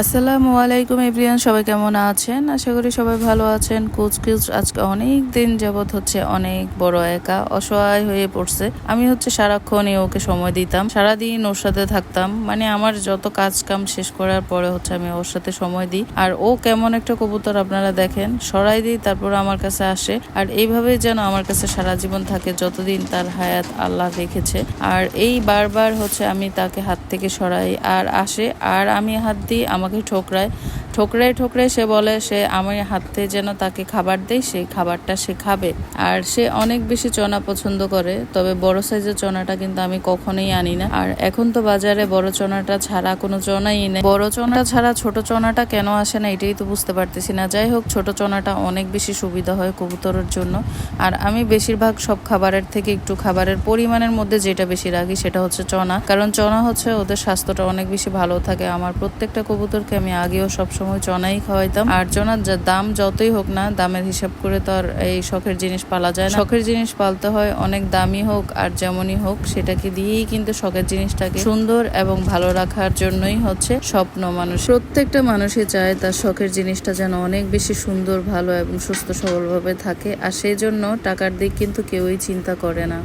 আসসালামু আলাইকুম এভরিয়ান, সবাই কেমন আছেন? আশা করি সবাই ভালো আছেন। কুচকিউচ আজকে অনেক দিন যাবৎ হচ্ছে অনেক বড় একা, অসহায় হয়ে পড়ছে। আমি হচ্ছে সারাক্ষণই ওকে সময় দিতাম, সারাদিন ওর সাথে থাকতাম। মানে আমার যত কাজ কাম শেষ করার পরে হচ্ছে আমি ওর সাথে সময় দিই। আর ও কেমন একটা কবুতর আপনারা দেখেন, সরাই দিই, তারপর আমার কাছে আসে। আর এইভাবে যেন আমার কাছে সারা জীবন থাকে, যতদিন তার হায়াত আল্লাহ রেখেছে আর এই বারবার হচ্ছে আমি তাকে হাত থেকে সরাই, আর আসে, আর আমি হাত দিই আমাকে ঠোকরায়। ঠোকরায় ঠোকরায় সে বলে, সে আমার হাতে যেন তাকে খাবার দেয় সেই খাবারটা সে খাবে। আর সে অনেক বেশি চনা পছন্দ করে, তবে বড় সাইজের চনাটা কিন্তু আমি কখনোই আনি না। আর এখন তো বাজারে বড় চনাটা ছাড়া কোনো চনাই নেই। বড় চনা ছাড়া ছোট চনাটা কেন আসে না, এটাই তো বুঝতে পারতেছি না। যাই হোক, ছোট চনাটা অনেক বেশি সুবিধা হয় কবুতরের জন্য। আর আমি বেশিরভাগ সব খাবারের থেকে একটু খাবারের পরিমাণের মধ্যে যেটা বেশি রাখি সেটা হচ্ছে চনা। কারণ চনা হচ্ছে ওদের স্বাস্থ্যটা অনেক বেশি ভালো থাকে। আমার প্রত্যেকটা কবুতরকে আমি আগেও সবসময় চনাই খাওয়াইতাম। আর চনার যা দাম যতই হোক না, দামের হিসাব করে তো আর এই শখের জিনিস পালা যায় না। শখের জিনিস পালতে হয় অনেক দামি হোক আর যেমনই হোক, সেটাকে দিয়েই কিন্তু শখের জিনিসটাকে সুন্দর এবং ভালো রাখার জন্যই হচ্ছে স্বপ্ন মানুষ। প্রত্যেকটা মানুষই চায় তার শখের জিনিসটা যেন অনেক বেশি সুন্দর, ভালো এবং সুস্থ সবলভাবে থাকে। আর সেই জন্য টাকার দিক কিন্তু কেউই চিন্তা করে না।